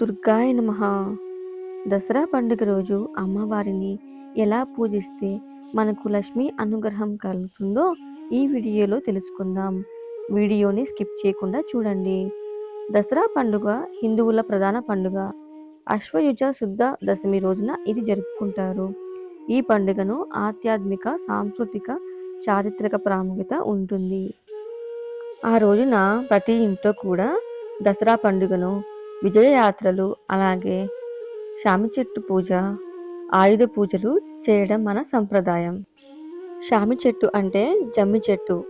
దుర్గాయ నమ. దసరా పండుగ రోజు అమ్మవారిని ఎలా పూజిస్తే మనకు లక్ష్మి అనుగ్రహం కలుగుతుందో ఈ వీడియోలో తెలుసుకుందాం. వీడియోని స్కిప్ చేయకుండా చూడండి. దసరా పండుగ హిందువుల ప్రధాన పండుగ. అశ్వయుజ శుద్ధ దశమి రోజున ఇది జరుపుకుంటారు. ఈ పండుగను ఆధ్యాత్మిక సాంస్కృతిక చారిత్రక ప్రాముఖ్యత ఉంటుంది. ఆ రోజున ప్రతి ఇంట్లో కూడా దసరా పండుగను విజయయాత్రలు అలాగే శామి చెట్టు పూజ ఆయుధ పూజలు చేయడం మన సంప్రదాయం. శామి చెట్టు అంటే జమ్మి చెట్టు.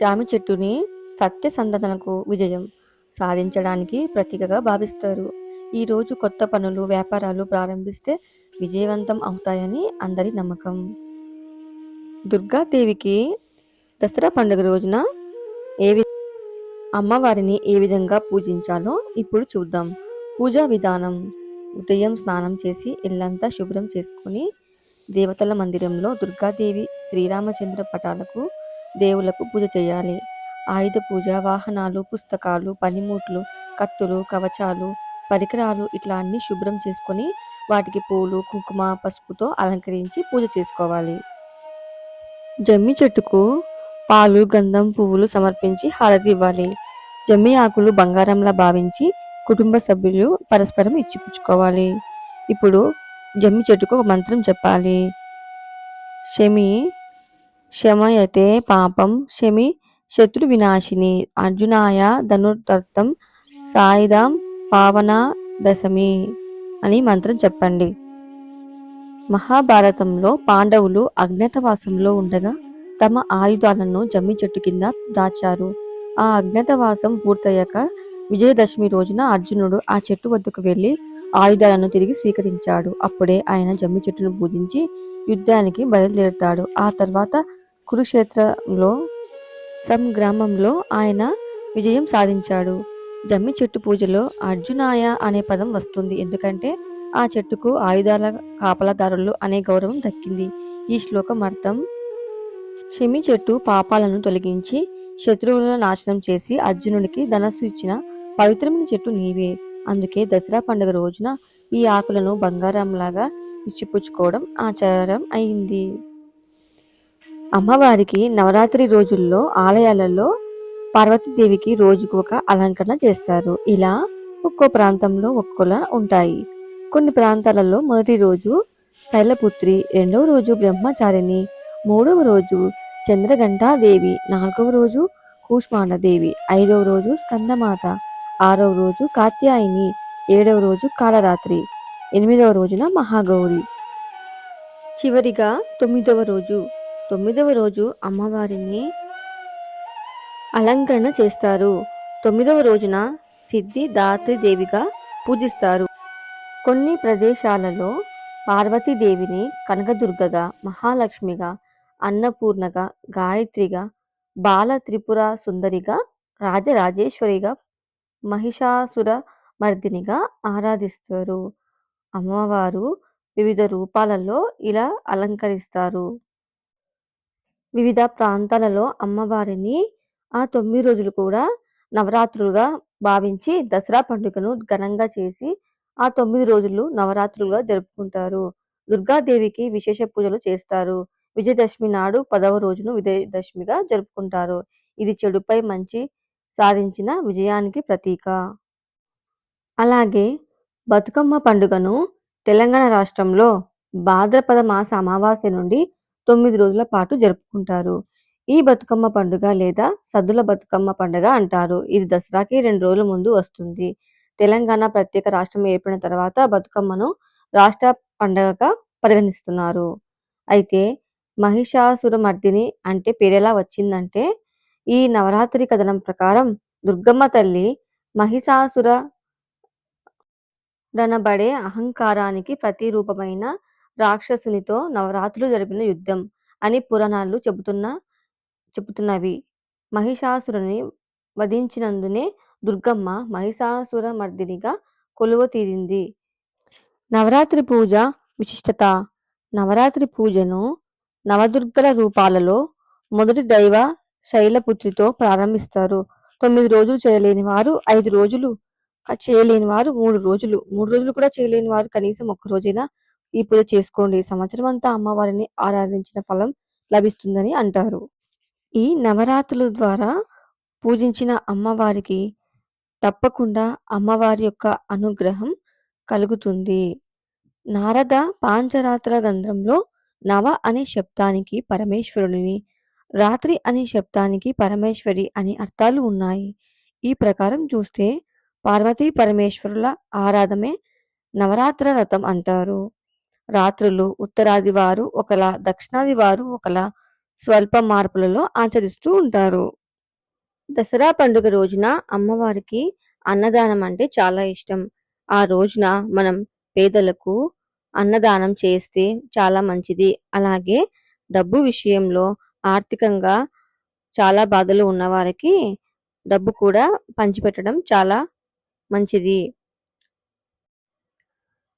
షామి చెట్టుని సత్య సత్యసంధనకు విజయం సాధించడానికి ప్రతీకగా భావిస్తారు. ఈరోజు కొత్త పనులు వ్యాపారాలు ప్రారంభిస్తే విజయవంతం అవుతాయని అందరి నమ్మకం. దుర్గాదేవికి దసరా పండుగ రోజున ఏ అమ్మవారిని ఏ విధంగా పూజించాలో ఇప్పుడు చూద్దాం. పూజా విధానం. ఉదయం స్నానం చేసి ఇల్లంతా శుభ్రం చేసుకొని దేవతల మందిరంలో దుర్గాదేవి శ్రీరామచంద్ర పటాలకు దేవులకు పూజ చేయాలి. ఆయుధ పూజ వాహనాలు పుస్తకాలు పనిముట్లు కత్తులు కవచాలు పరికరాలు ఇట్లా అన్ని శుభ్రం చేసుకొని వాటికి పూలు కుంకుమ పసుపుతో అలంకరించి పూజ చేసుకోవాలి. జమ్మి చెట్టుకు పాలు గంధం పువ్వులు సమర్పించి హారతి ఇవ్వాలి. జమ్మి ఆకులు బంగారంలా భావించి కుటుంబ సభ్యులు పరస్పరం ఇచ్చిపుచ్చుకోవాలి. ఇప్పుడు జమ్మి చెట్టుకు ఒక మంత్రం చెప్పాలి. శమి శమయతే పాపం శమి శత్రు వినాశిని అర్జునాయ ధనుర్థం సాయిదాం పావన దశమి అని మంత్రం చెప్పండి. మహాభారతంలో పాండవులు అజ్ఞాతవాసంలో ఉండగా తమ ఆయుధాలను జమ్మి చెట్టు కింద దాచారు. ఆ అజ్ఞాతవాసం పూర్తయ్యాక విజయదశమి రోజున అర్జునుడు ఆ చెట్టు వద్దకు వెళ్ళి ఆయుధాలను తిరిగి స్వీకరించాడు. అప్పుడే ఆయన జమ్మి చెట్టును పూజించి యుద్ధానికి బయలుదేరుతాడు. ఆ తర్వాత కురుక్షేత్రంలో సంగ్రామంలో ఆయన విజయం సాధించాడు. జమ్మి చెట్టు పూజలో అర్జునాయ అనే పదం వస్తుంది. ఎందుకంటే ఆ చెట్టుకు ఆయుధాల కాపలాదారులు అనే గౌరవం దక్కింది. ఈ శ్లోకం అర్థం షమి చెట్టు పాపాలను తొలగించి శత్రువులను నాశనం చేసి అర్జునుడికి ధనస్సు ఇచ్చిన పవిత్రమైన చెట్టు నీవే. అందుకే దసరా పండుగ రోజున ఈ ఆకులను బంగారంలాగా ఇచ్చిపుచ్చుకోవడం ఆచారం అయింది. అమ్మవారికి నవరాత్రి రోజుల్లో ఆలయాలలో పార్వతీదేవికి రోజుకు ఒక అలంకరణ చేస్తారు. ఇలా ఒక్కో ప్రాంతంలో ఒక్కోలా ఉంటాయి. కొన్ని ప్రాంతాలలో మొదటి రోజు శైలపుత్రి రెండవ రోజు బ్రహ్మచారిణి మూడవ రోజు చంద్రఘంటాదేవి. నాలుగవ రోజు కూష్మాండదేవి. ఐదవ రోజు స్కందమాత. ఆరవ రోజు కాత్యాయిని. ఏడవ రోజు కాలరాత్రి. ఎనిమిదవ రోజున మహాగౌరి. చివరిగా తొమ్మిదవ రోజు. తొమ్మిదవ రోజు అమ్మవారిని అలంకరణ చేస్తారు. తొమ్మిదవ రోజున సిద్ధి దాత్రి దేవిగా పూజిస్తారు. కొన్ని ప్రదేశాలలో పార్వతీదేవిని కనకదుర్గగా మహాలక్ష్మిగా అన్నపూర్ణగా గాయత్రిగా బాల త్రిపుర సుందరిగా రాజరాజేశ్వరిగా మహిషాసుర మర్దినిగా ఆరాధిస్తారు. అమ్మవారు వివిధ రూపాలలో ఇలా అలంకరిస్తారు. వివిధ ప్రాంతాలలో అమ్మవారిని ఆ తొమ్మిది రోజులు కూడా నవరాత్రులుగా భావించి దసరా పండుగను ఘనంగా చేసి ఆ తొమ్మిది రోజులు నవరాత్రులుగా జరుపుకుంటారు. దుర్గాదేవికి విశేష పూజలు చేస్తారు. విజయదశమి నాడు పదవ రోజును విజయదశమిగా జరుపుకుంటారు. ఇది చెడుపై మంచి సాధించిన విజయానికి ప్రతీక. అలాగే బతుకమ్మ పండుగను తెలంగాణ రాష్ట్రంలో భాద్రపద మాస అమావాస్య నుండి తొమ్మిది రోజుల పాటు జరుపుకుంటారు. ఈ బతుకమ్మ పండుగ లేదా సద్దుల బతుకమ్మ పండుగ అంటారు. ఇది దసరాకి రెండు రోజుల ముందు వస్తుంది. తెలంగాణ ప్రత్యేక రాష్ట్రం ఏర్పడిన తర్వాత బతుకమ్మను రాష్ట్ర పండుగగా పరిగణిస్తున్నారు. అయితే మహిషాసురమర్దిని అంటే పేరెలా వచ్చిందంటే ఈ నవరాత్రి కథనం ప్రకారం దుర్గమ్మ తల్లి మహిషాసుర రనబడే అహంకారానికి ప్రతిరూపమైన రాక్షసునితో నవరాత్రులు జరిపిన యుద్ధం అని పురాణాలు చెబుతున్న చెబుతున్నవి. మహిషాసురుని వధించినందునే దుర్గమ్మ మహిషాసుర మర్దినిగా కొలువ తీరింది. నవరాత్రి పూజ విశిష్టత. నవరాత్రి పూజను నవదుర్గల రూపాలలో మొదటి దైవ శైలపుత్రితో ప్రారంభిస్తారు. తొమ్మిది రోజులు చేయలేని వారు ఐదు రోజులు చేయలేని వారు మూడు రోజులు. మూడు రోజులు కూడా చేయలేని వారు కనీసం ఒక్క రోజైనా ఈ పూజ చేసుకోండి. సంవత్సరం అంతా అమ్మవారిని ఆరాధించిన ఫలం లభిస్తుందని అంటారు. ఈ నవరాత్రుల ద్వారా పూజించిన అమ్మవారికి తప్పకుండా అమ్మవారి యొక్క అనుగ్రహం కలుగుతుంది. నారద పాంచరాత్ర గంధ్రంలో నవ అనే శబ్దానికి పరమేశ్వరుడిని రాత్రి అనే శబ్దానికి పరమేశ్వరి అని అర్థాలు ఉన్నాయి. ఈ ప్రకారం చూస్తే పార్వతీ పరమేశ్వరుల ఆరాధమే నవరాత్ర రథం అంటారు. రాత్రులు ఉత్తరాది వారు ఒకలా దక్షిణాది వారు ఒకలా స్వల్ప మార్పులలో ఆచరిస్తూ ఉంటారు. దసరా పండుగ రోజున అమ్మవారికి అన్నదానం అంటే చాలా ఇష్టం. ఆ రోజున మనం పేదలకు అన్నదానం చేస్తే చాలా మంచిది. అలాగే డబ్బు విషయంలో ఆర్థికంగా చాలా బాధలు ఉన్నవారికి డబ్బు కూడా పంచిపెట్టడం చాలా మంచిది.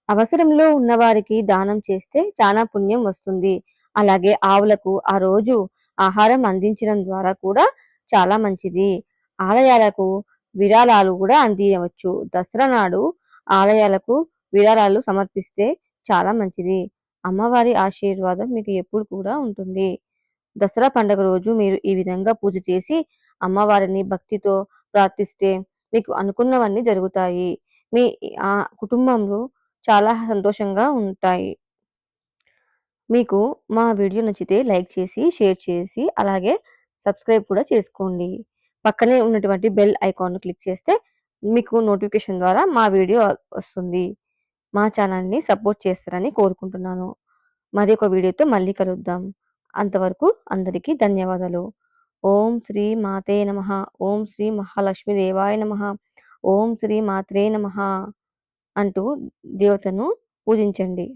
అవసరంలో ఉన్నవారికి దానం చేస్తే చాలా పుణ్యం వస్తుంది. అలాగే ఆవులకు ఆ రోజు ఆహారం అందించడం ద్వారా కూడా చాలా మంచిది. ఆలయాలకు విరాళాలు కూడా అందించవచ్చు దసరా నాడు ఆలయాలకు విరాళాలు సమర్పిస్తే చాలా మంచిది. అమ్మవారి ఆశీర్వాదం మీకు ఎప్పుడు కూడా ఉంటుంది. దసరా పండుగ రోజు మీరు ఈ విధంగా పూజ చేసి అమ్మవారిని భక్తితో ప్రార్థిస్తే మీకు అనుకున్నవన్నీ జరుగుతాయి. మీ ఆ కుటుంబంలో చాలా సంతోషంగా ఉంటాయి. మీకు మా వీడియో నచ్చితే లైక్ చేసి షేర్ చేసి అలాగే సబ్స్క్రైబ్ కూడా చేసుకోండి. పక్కనే ఉన్నటువంటి బెల్ ఐకాన్ను క్లిక్ చేస్తే మీకు నోటిఫికేషన్ ద్వారా మా వీడియో వస్తుంది. మా ఛానల్ని సపోర్ట్ చేస్తారని కోరుకుంటున్నాను. మరి ఒక వీడియోతో మళ్ళీ కలుద్దాం. అంతవరకు అందరికీ ధన్యవాదాలు. ఓం శ్రీ మాతే నమ. ఓం శ్రీ మహాలక్ష్మి దేవాయ నమ. ఓం శ్రీ మాత్రే నమ అంటూ దేవతను పూజించండి.